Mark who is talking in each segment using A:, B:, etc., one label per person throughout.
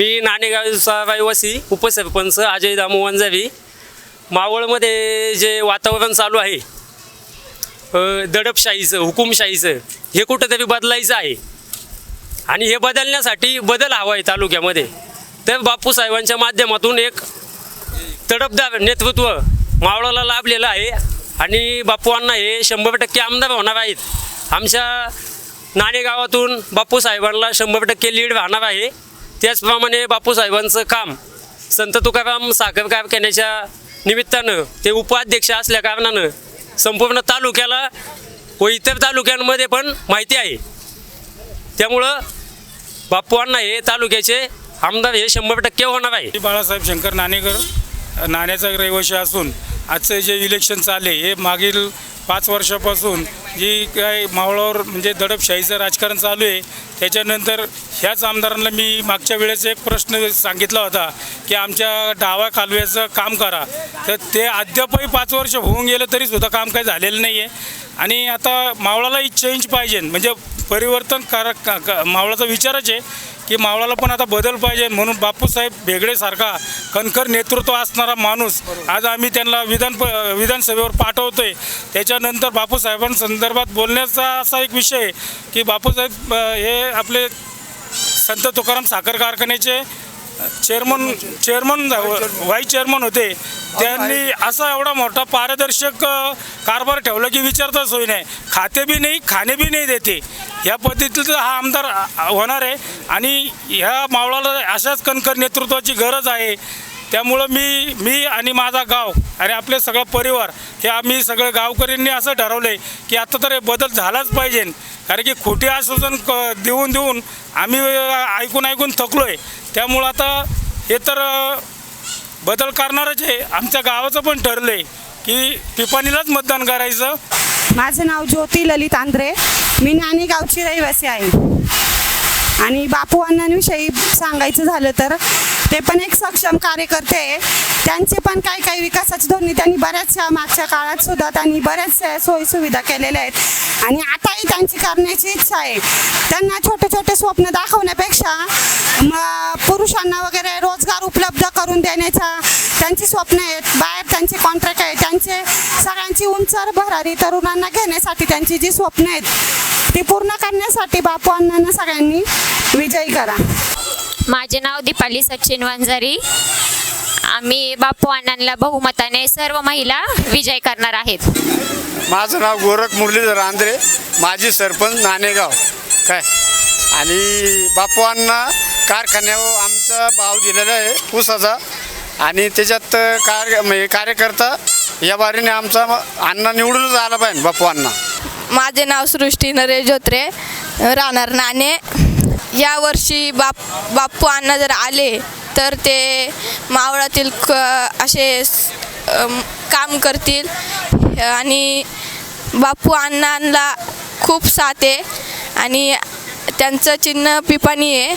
A: मी नाणेगावचा रहिवासी उपसरपंच अजय दामू वंजारी मावळमध्ये जे वातावरण चालू आहे दडपशाहीचं हुकुमशाहीचं हे कुठंतरी बदलायचं आहे. आणि हे बदलण्यासाठी बदल हवा आहे तालुक्यामध्ये. तर बापूसाहेबांच्या माध्यमातून एक तडपदार नेतृत्व मावळाला लाभलेलं आहे. आणि बापूंना हे शंभर टक्के आमदार होणार आहेत. आमच्या नाणेगावातून बापूसाहेबांना शंभर टक्के लीड राहणार आहे. त्याचप्रमाणे बापूसाहेबांचं काम संत तुकाराम साखर कारखान्याच्या निमित्तानं ते उपाध्यक्ष असल्या कारणानं संपूर्ण तालुक्याला व इतर तालुक्यांमध्ये पण माहिती आहे. त्यामुळं बापूंना हे तालुक्याचे आमदार हे शंभर टक्के होणार आहे.
B: बाळासाहेब शंकर नाणेकर नाण्याचा रहिवाशी असून आजचं जे इलेक्शन चालले हे मागील पाच वर्षापासून जी काय मावळावर म्हणजे दडपशाहीचं राजकारण चालू आहे त्याच्यानंतर ह्याच आमदारांना मी मागच्या वेळेस एक प्रश्न सांगितला होता की आमच्या डावा कालव्याचं काम करा. तर ते अद्यापही पाच वर्ष होऊन गेलं तरीसुद्धा काम काही झालेलं नाही आहे आणि आता मावळालाही चेंज पाहिजे. म्हणजे परिवर्तन कार का का- मावळाचा विचारच आहे. की मावळाला पण आता बदल पाहिजे म्हणून बापूसाहेब भेगडेसारखा कणखर नेतृत्व असणारा माणूस आज आम्ही त्यांना विधान प विधानसभेवर पाठवतोय. त्याच्यानंतर बापूसाहेबांसंदर्भात बोलण्याचा असा एक विषय आहे की बापूसाहेब हे आपले संत तुकाराम साखर कारखान्याचे चेअरमन चेअरमन व्हाईस चेअरमन होते. त्यांनी असा एवढा मोठा पारदर्शक कारभार ठेवला की विचारता सोय नाही खाते बी नाही खाणे बी नाही देते. या पद्धतीचा हा आमदार होणार आहे. आणि ह्या मावळाला अशाच कणखर नेतृत्वाची गरज आहे. त्यामुळं मी मी आणि माझा गाव आणि आपले सगळा परिवार हे आम्ही सगळं गावकऱ्यांनी असं ठरवलं आहे की आता तर हे बदल झालाच पाहिजे. कारण की खोटे आश्वासन क देऊन देऊन आम्ही ऐकून ऐकून थकलो आहे त्यामुळं आता हे तर बदल करणारच आहे. आमच्या गावाचं पण ठरलं आहे की पिपाणीलाच मतदान करायचं.
C: माझं नाव ज्योती ललित आंध्रे मी नाणेगावची रहिवासी आहे. आणि बापू अण्णांविषयी सांगायचं झालं तर ते पण एक सक्षम कार्यकर्ते आहे. त्यांचे पण काही काही विकासाची धोरणे त्यांनी बऱ्याचशा मागच्या काळात सुद्धा त्यांनी बऱ्याचशा सोयीसुविधा केलेल्या आहेत. आणि आताही त्यांची करण्याची इच्छा आहे. त्यांना छोटे छोटे स्वप्न दाखवण्यापेक्षा पुरुषांना वगैरे रोजगार उपलब्ध करून देण्याचा त्यांची स्वप्न आहेत. बाहेर त्यांचे कॉन्ट्रॅक्ट आहे त्यांचे सगळ्यांची उंचर भरारी तरुणांना घेण्यासाठी त्यांची जी स्वप्न आहेत ती पूर्ण करण्यासाठी बापू अण्णांना सगळ्यांनी विजयी करा.
D: माझे नाव दीपाली सचिन वंजारी. आम्ही बापू अण्णांना बहुमताने सर्व महिला विजय करणार आहेत.
E: माझं नाव गोरख मुरलीधर आंध्रे माजी सरपंच नाणेगाव. काय? आणि बापूंना कारखान्यावर आमचा भाव दिलेला आहे ऊसाचा. आणि त्याच्यात कार्य म्हणजे कार्यकर्ता या बारीने आमचा अण्णा निवडूनच आला पाहिजे बापू अण्णा.
F: माझे नाव सृष्टी नरेश जोत्रे. राहणार नाणे. यावर्षी बाप बाप्पू अण्णा जर आले तर ते मावळातील क असे काम करतील. आणि बाप्पू अण्णांना खूप साथ आहे. आणि त्यांचं चिन्ह पिपाणी आहे.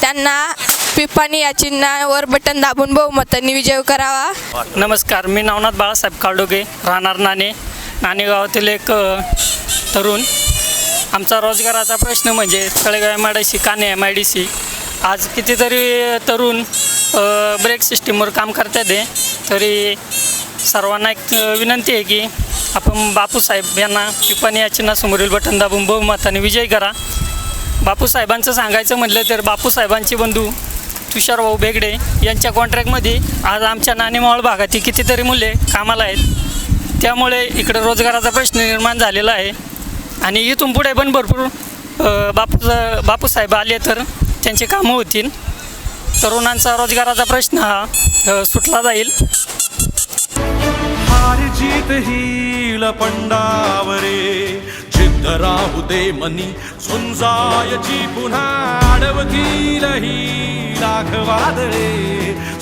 F: त्यांना पिपाणी या चिन्हावर बटन दाबून बहुमतांनी विजय करावा.
G: नमस्कार मी नवनाथ बाळासाहेब काळडोगे राहणार नाणे नाणे गावातील एक तरुण. आमचा रोजगाराचा प्रश्न म्हणजे Talegaon M I D C काने एम आय डी सी आज कितीतरी तरुण ब्रेक सिस्टीमवर काम करतात आहे तरी सर्वांना एक विनंती आहे की आपण बापूसाहेब यांना पिपाणी या चिन्हासमोरील बटन दाबून बहुमताने विजय करा. बापूसाहेबांचं सांगायचं म्हटलं तर बापूसाहेबांचे बंधू तुषारभाऊ बेगडे यांच्या कॉन्ट्रॅक्टमध्ये आज आमच्या नाणेमावळ भागातील कितीतरी मुले कामाला आहेत. त्यामुळे इकडं रोजगाराचा प्रश्न निर्माण झालेला आहे. आणि इथून पुढे पण भरपूर बापू बापूसाहेब आले तर त्यांची कामं होतील. तरुणांचा रोजगाराचा प्रश्न हा सुटला जाईल.
H: हार जीत ही जिद्द राहू दे मनी झुंजायची पुन्हा अडवतील ही लाख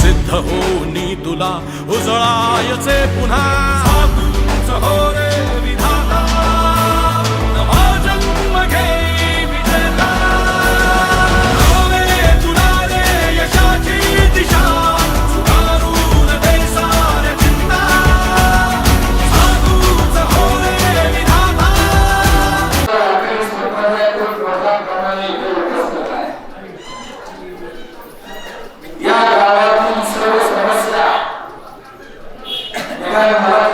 H: सिद्ध होनी तुला उजळायचे पुन्हा. हो रे
I: Gracias.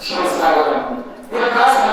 I: She was struggling. Because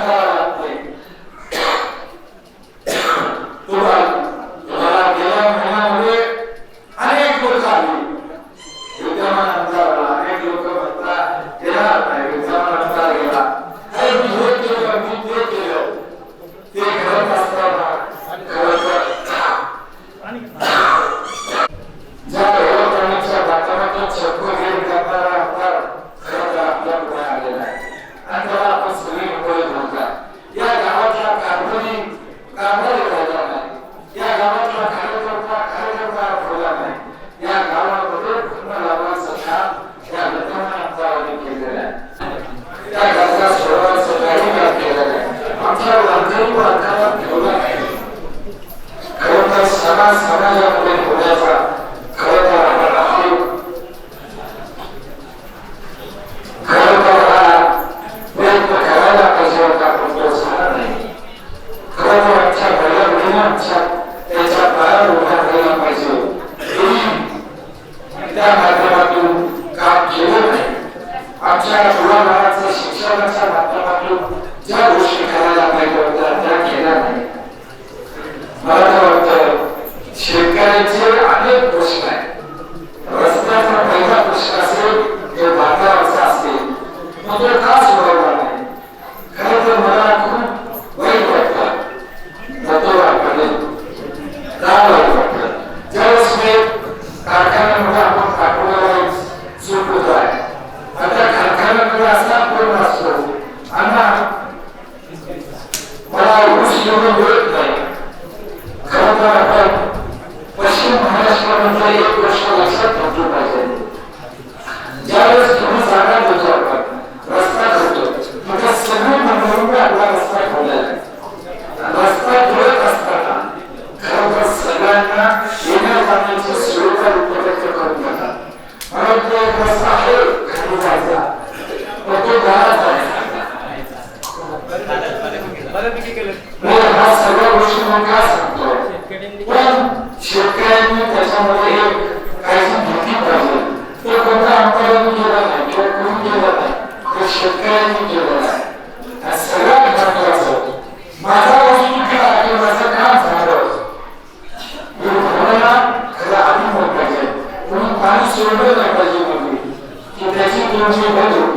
I: एवढं मिळत नाही खरं तर आपण पश्चिम महाराष्ट्रामधला एक प्रश्न लक्षात घेतला पाहिजे ज्यावेळेस तुम्ही जागा देतो आपण रस्ता करतो म्हणजे सगळी मंडळींनी आपला रस्ता ठेवलेला आहे रस्ता ठेवत असताना खरं तर सगळ्यांना येण्या जाण्याची सुविधा उपलब्ध करून देतात म्हणून तो एक रस्ता आहे खाली जायचा पण तो गाळा のような、そのちの気持ちを解。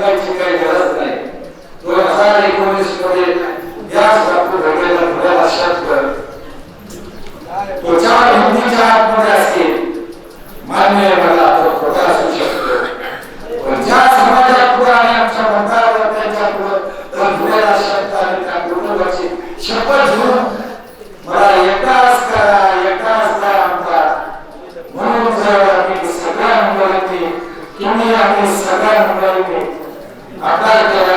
I: काही गरज नाही. दोन हजार एकोणीसमध्ये घडलेला लक्षात कर हिंदीच्या आतमध्ये मान्य मला तो खोटा असू शकतो. पण ज्या समाजात पुढे आणि आमच्या पुढे लक्षात आणि त्या कुटुंबाची शपथ घेऊन मला एकाच करा एकाच करा आमचा. म्हणून जर आम्ही सगळ्या मुलांनी तुम्ही आम्ही सगळ्या मुलांनी Apa itu?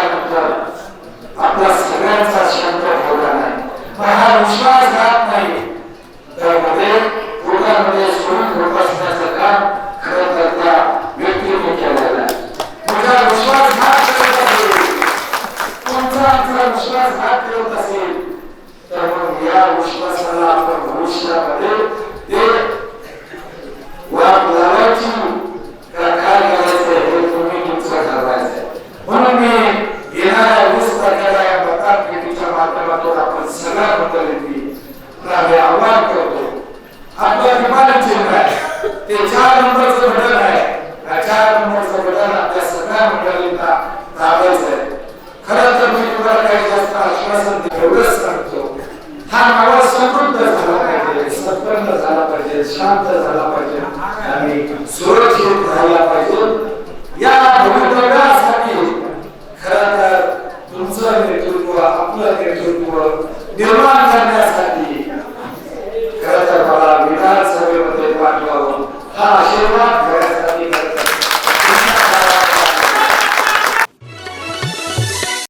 I: हा मावळ समृद्ध झाला पाहिजे संपन्न झाला पाहिजे शांत झाला पाहिजे आणि सुरक्षित राहिला पाहिजे. या भवितव्यासाठी